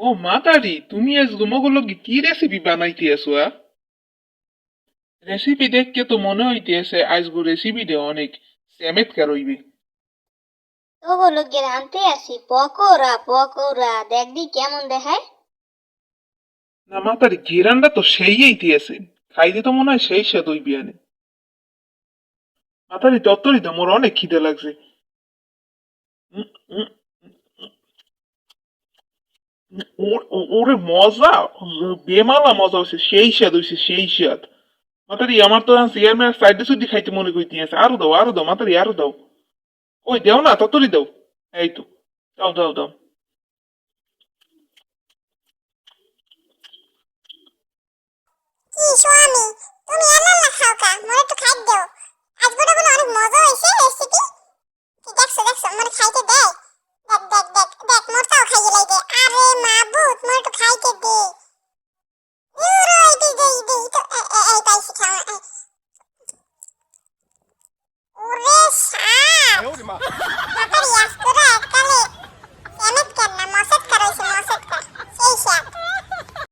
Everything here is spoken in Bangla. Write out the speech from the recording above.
ও মাতারি তুমি আজ গুমগুলো কি রেসিপি বানাইতে আছো আ রেসিপি দেখকে তো মনে হইতেছে আজগো রেসিপিটা অনেক চমৎকার হইবে ওগুলো আনতে আসি পকোড়া পকোড়া দেখবি কেমন দেখায়? না মাতারি ঘিরানটা তো সেই আইতেছে খাইতে তো মনে হয় সেই স্বাদ হইবে আনে মাতারি তত্তরি তো মোর অনেক খিদে লাগছে। ওর- মজা বেমালা মজা হচ্ছে সেই স্বাদ হইছে, সেই স্বাদ। মাতারি, আমার তো চেয়ারম্যান সাইডে সুইডে খাইতে মনে করতে আছে। আরও দাও আরও দাও, মাতারি, আরও দাও। ওই দেও না তত্তরি দাও। এই তো, দাও দাও দাও। কি স্বামী মাবুত মোর একটু খাইতে দে ইউরো এটি দে দে তো এ